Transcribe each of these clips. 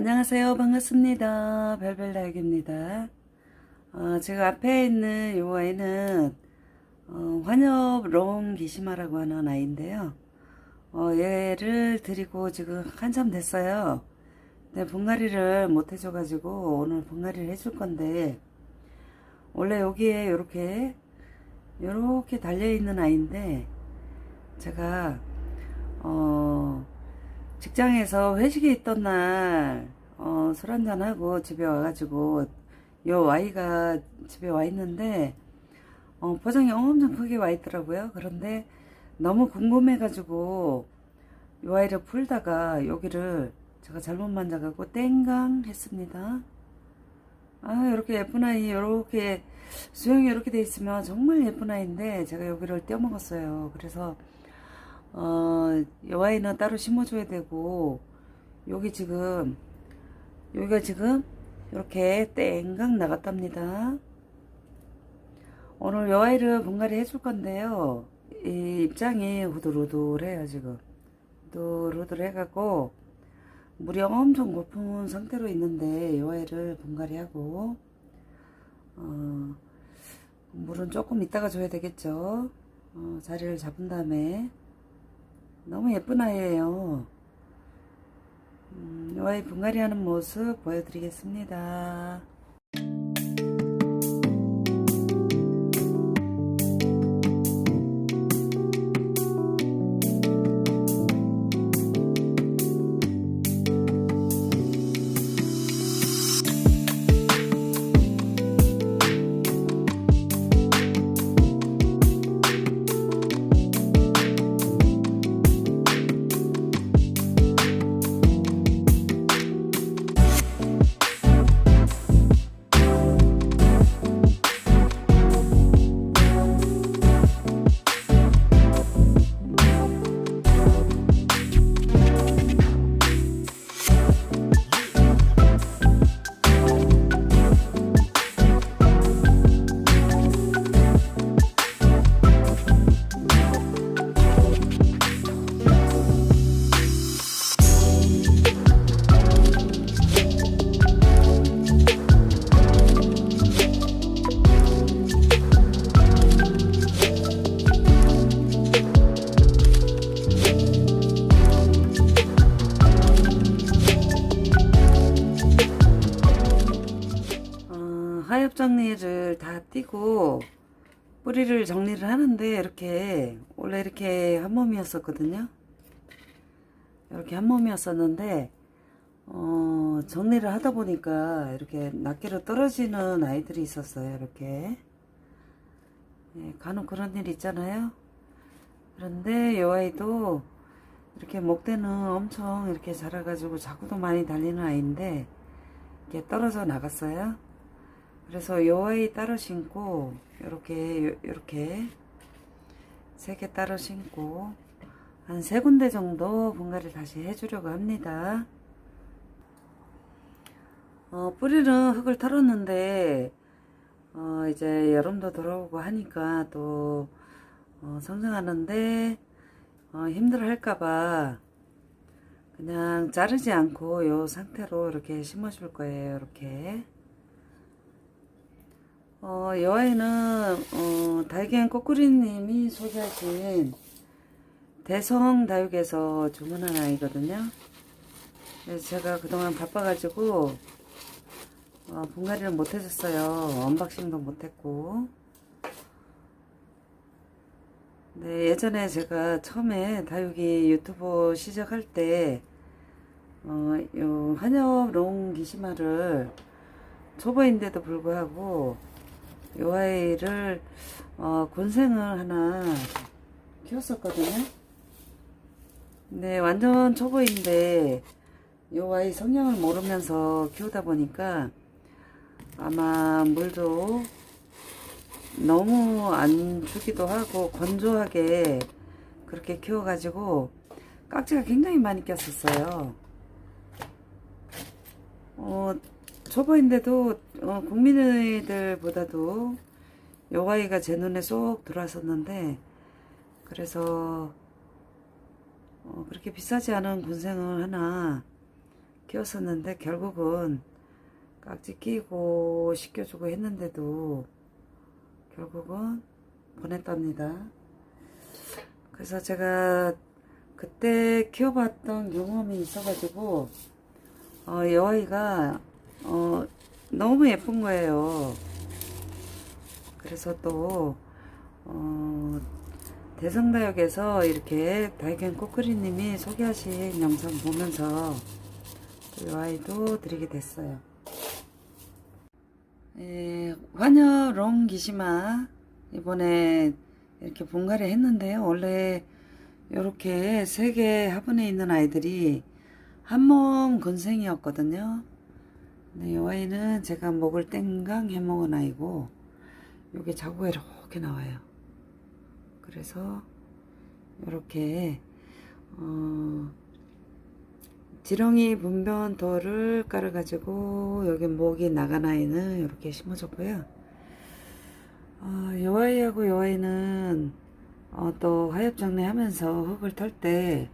안녕하세요. 반갑습니다. 별별나기입니다. 어, 제가 앞에 있는 이 아이는 어, 환엽 롱 기시마라고 하는 아이인데요. 어, 얘를 드리고 지금 한참 됐어요. 근데 분갈이를 못 해줘가지고 오늘 분갈이를 해줄 건데 원래 여기에 이렇게 이렇게 달려있는 아이인데 제가 어 직장에서 회식이 있던 날, 어, 술 한잔하고 집에 와가지고, 요 아이가 집에 와 있는데, 어, 포장이 엄청 크게 와 있더라고요. 그런데 너무 궁금해가지고, 요 아이를 풀다가 여기를 제가 잘못 만져갖고 땡강 했습니다. 아, 이렇게 예쁜 아이, 이렇게 수영이 이렇게 돼 있으면 정말 예쁜 아이인데, 제가 여기를 떼어먹었어요. 그래서, 어, 이 아이는 따로 심어줘야 되고, 여기 지금, 여기가 지금, 이렇게 땡강 나갔답니다. 오늘 이 아이를 분갈이 해줄 건데요. 이 입장이 후들후들해요, 지금. 후들후들 해갖고, 물이 엄청 고픈 상태로 있는데, 이 아이를 분갈이 하고, 어, 물은 조금 이따가 줘야 되겠죠. 어, 자리를 잡은 다음에, 너무 예쁜 아이예요. 음, 이 아이 분갈이 하는 모습 보여드리겠습니다. 어, 하엽 정리를 다 띄고 뿌리를 정리를 하는데 이렇게 원래 이렇게 한 몸이었었거든요. 이렇게 한 몸이었었는데 어, 정리를 하다 보니까 이렇게 낱개로 떨어지는 아이들이 있었어요. 이렇게 예, 간혹 그런 일 있잖아요. 그런데 이 아이도 이렇게 목대는 엄청 이렇게 자라가지고 자구도 많이 달리는 아이인데 이렇게 떨어져 나갔어요. 그래서 요 아이 따로 신고 요렇게 요렇게 세 개 따로 신고 한 세 군데 정도 분갈이를 다시 해주려고 합니다. 어, 뿌리는 흙을 털었는데 어, 이제 여름도 들어오고 하니까 또 어, 성장하는데 어, 힘들어 할까봐 그냥 자르지 않고 요 상태로 이렇게 심어줄 거예요. 이렇게. 어, 이 아이는 어, 달갱 꼬꾸리님이 소개하신 대성 다육에서 주문한 아이거든요. 그래서 제가 그동안 바빠가지고 어, 분갈이를 못해줬어요. 언박싱도 못했고. 네, 예전에 제가 처음에 다육이 유튜브 시작할 때, 어, 요 한엽 롱 기시마를 초보인데도 불구하고, 요 아이를, 어, 곤생을 하나 키웠었거든요. 네, 완전 초보인데, 요 아이 성향을 모르면서 키우다 보니까, 아마 물도 너무 안 주기도 하고 건조하게 그렇게 키워가지고 깍지가 굉장히 많이 꼈었어요. 어, 초보인데도 어, 국민의들보다도 요 아이가 제 눈에 쏙 들어왔었는데 그래서 어, 그렇게 비싸지 않은 군생을 하나 키웠었는데 결국은 깍지 끼고 씻겨주고 했는데도 결국은 보냈답니다. 그래서 제가 그때 키워봤던 경험이 있어가지고 어, 이 아이가 어, 너무 예쁜 거예요. 그래서 또 어, 대성다역에서 이렇게 다이겐 코크리님이 소개하신 영상 보면서 이 아이도 드리게 됐어요. 예, 화녀 롱 기시마 이번에 이렇게 분갈이 했는데요. 원래 이렇게 세 개 화분에 있는 아이들이 한몸 근생이었거든요. 네, 이 아이는 제가 목을 땡강 해먹은 아이고 요게 자구가 이렇게 나와요. 그래서 이렇게 어, 지렁이 분변도를 깔아가지고 여기 목이 나간 아이는 이렇게 심어줬고요. 어, 요 아이하고 요 아이는 어, 또 화엽정리 하면서 흙을 털 때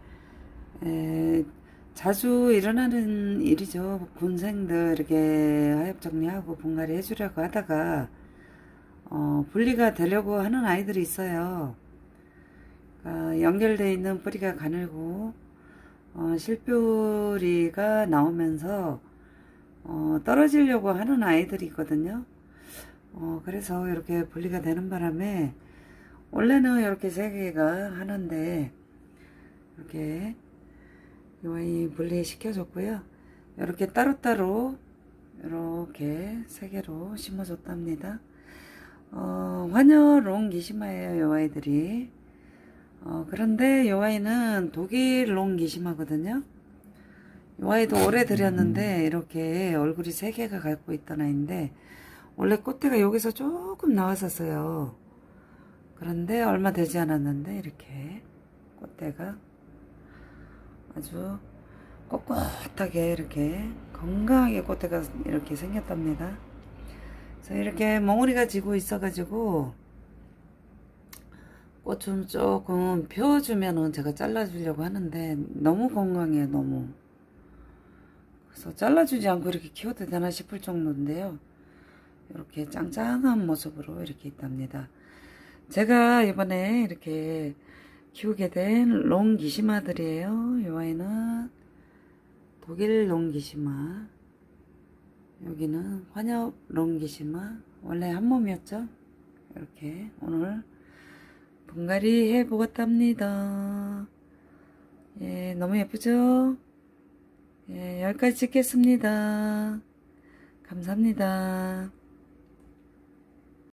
자주 일어나는 일이죠. 군생들 이렇게 화엽정리하고 분갈이 해주려고 하다가 어, 분리가 되려고 하는 아이들이 있어요. 그러니까 연결되어 있는 뿌리가 가늘고 어, 실뿌리가 나오면서 어, 떨어지려고 하는 아이들이 있거든요. 어, 그래서 이렇게 분리가 되는 바람에 원래는 이렇게 세 개가 하는데 이렇게 요이 분리시켜 줬고요. 이렇게 따로따로 이렇게 세 개로 심어줬답니다. 어, 화녀 롱 기시마예요, 요 아이들이. 어, 그런데 요 아이는 독일 롱 기시마거든요. 요 아이도 오래 들였는데 이렇게 얼굴이 세 개가 갖고 있던 아이인데 원래 꽃대가 여기서 조금 나왔었어요. 그런데 얼마 되지 않았는데 이렇게 꽃대가 아주 꼿꼿하게 이렇게 건강하게 꽃대가 이렇게 생겼답니다. 그래서 이렇게 멍울이가 지고 있어가지고 꽃 좀 조금 펴주면은 제가 잘라주려고 하는데 너무 건강해요 너무. 그래서 잘라주지 않고 이렇게 키워도 되나 싶을 정도인데요. 이렇게 짱짱한 모습으로 이렇게 있답니다. 제가 이번에 이렇게 키우게 된 롱기시마들이에요 이 아이는 독일 롱기시마 여기는 환엽 롱기시마 원래 한 몸이었죠 이렇게 오늘 분갈이 해보았답니다. 예, 너무 예쁘죠? 예, 여기까지 찍겠습니다. 감사합니다.